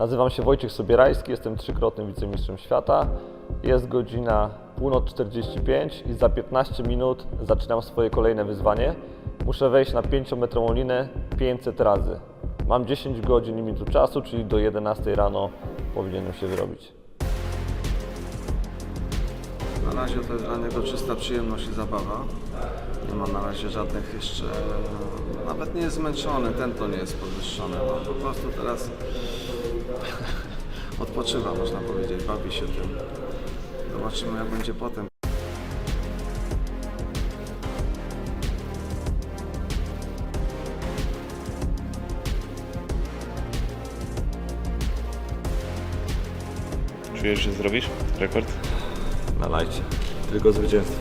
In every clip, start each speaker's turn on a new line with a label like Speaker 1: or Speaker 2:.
Speaker 1: Nazywam się Wojciech Sobierajski, jestem trzykrotnym wicemistrzem świata. Jest godzina północ 45 i za 15 minut zaczynam swoje kolejne wyzwanie. Muszę wejść na 5-metrową linę 500 razy. Mam 10 godzin limitu czasu, czyli do 11 rano powinienem się wyrobić.
Speaker 2: Na razie to jest dla niego czysta przyjemność i zabawa. Nie ma na razie żadnych jeszcze, nawet nie jest zmęczony, ten to nie jest podwyższony. No, po prostu teraz odpoczywa, można powiedzieć, bawi się tym. Zobaczymy jak będzie potem.
Speaker 3: Czujesz, że zrobisz rekord?
Speaker 1: Na lajcie. Tylko zwycięstwo.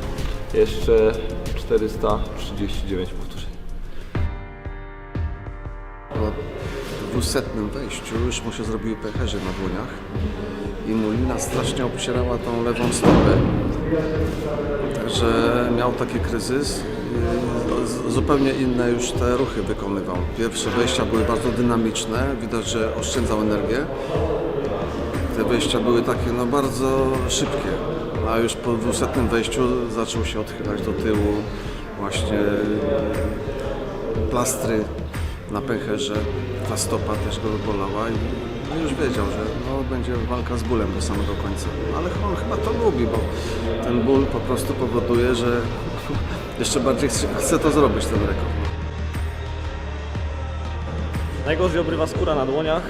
Speaker 1: Jeszcze 439 powtórzeń.
Speaker 2: Po dwusetnym wejściu już mu się zrobiły pęcherze na dłoniach i mu lina strasznie obcierała tą lewą stopę. Także miał taki kryzys. Zupełnie inne już te ruchy wykonywał. Pierwsze wejścia były bardzo dynamiczne, widać, że oszczędzał energię. Te wejścia były takie no bardzo szybkie, a już po dwusetnym wejściu zaczął się odchylać do tyłu, właśnie plastry na pęcherze, ta stopa też go bolała i no już wiedział, że no, będzie walka z bólem do samego końca. Ale on chyba to lubi, bo ten ból po prostu powoduje, że jeszcze bardziej chce to zrobić, ten rekord.
Speaker 1: Najgorzej obrywa skóra na dłoniach.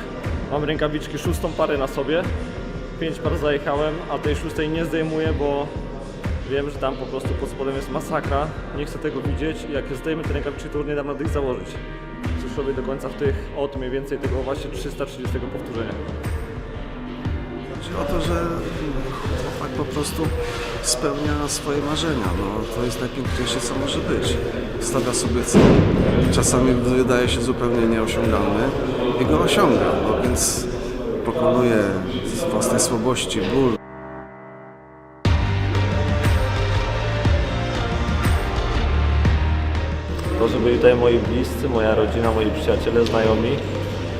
Speaker 1: Mam rękawiczki szóstą parę na sobie. Pięć par zajechałem, a tej szóstej nie zdejmuję, bo wiem, że tam po prostu pod spodem jest masakra. Nie chcę tego widzieć i jak zdejmę te rękawiczki, to nie dam rady ich założyć. Cóż robię do końca w tych od mniej więcej tego właśnie 330 powtórzenia.
Speaker 2: Chodzi o to, że chłopak po prostu spełnia swoje marzenia. No, to jest najpiękniejsze, co może być. Stawia sobie cel, czasami wydaje się zupełnie nieosiągalny i go osiąga, no więc pokonuje z własnej słabości, ból.
Speaker 1: To, że byli tutaj moi bliscy, moja rodzina, moi przyjaciele, znajomi,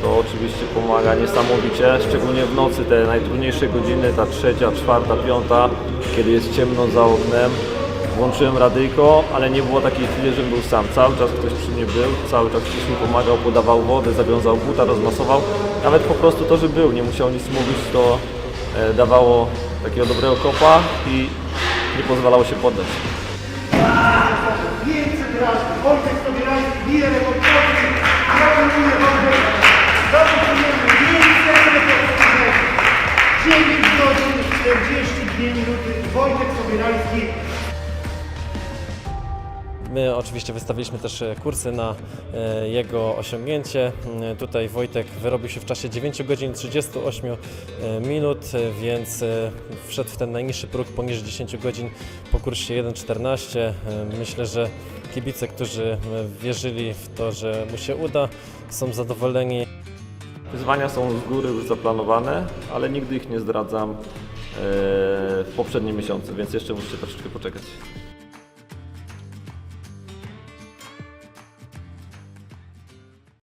Speaker 1: to oczywiście pomaga niesamowicie, szczególnie w nocy, te najtrudniejsze godziny, ta trzecia, czwarta, piąta, kiedy jest ciemno za oknem. Włączyłem radyjko, ale nie było takiej chwili, żebym był sam. Cały czas ktoś przy mnie był, cały czas ktoś mi pomagał, podawał wodę, zawiązał buta, rozmasował. Nawet po prostu to, że był, nie musiał nic mówić, to e, dawało takiego dobrego kopa i nie pozwalało się poddać.
Speaker 4: 500 razy. Wojtek Sobierajski bije rekord Polski. Gratuluję Wojtek. Gratulujemy. 500 rekord Polski. 9 godzin 42 minuty. Wojtek Sobierajski.
Speaker 5: My oczywiście wystawiliśmy też e, kursy na e, jego osiągnięcie. Mm, Tutaj Wojtek wyrobił się w czasie 9 godzin 38 e, minut, więc wszedł w ten najniższy próg poniżej 10 godzin po kursie 1.14. E, Myślę, że kibice, którzy wierzyli w to, że mu się uda, są zadowoleni.
Speaker 1: Wyzwania są z góry już zaplanowane, ale nigdy ich nie zdradzam w poprzednim miesiącu, więc jeszcze musicie troszeczkę poczekać.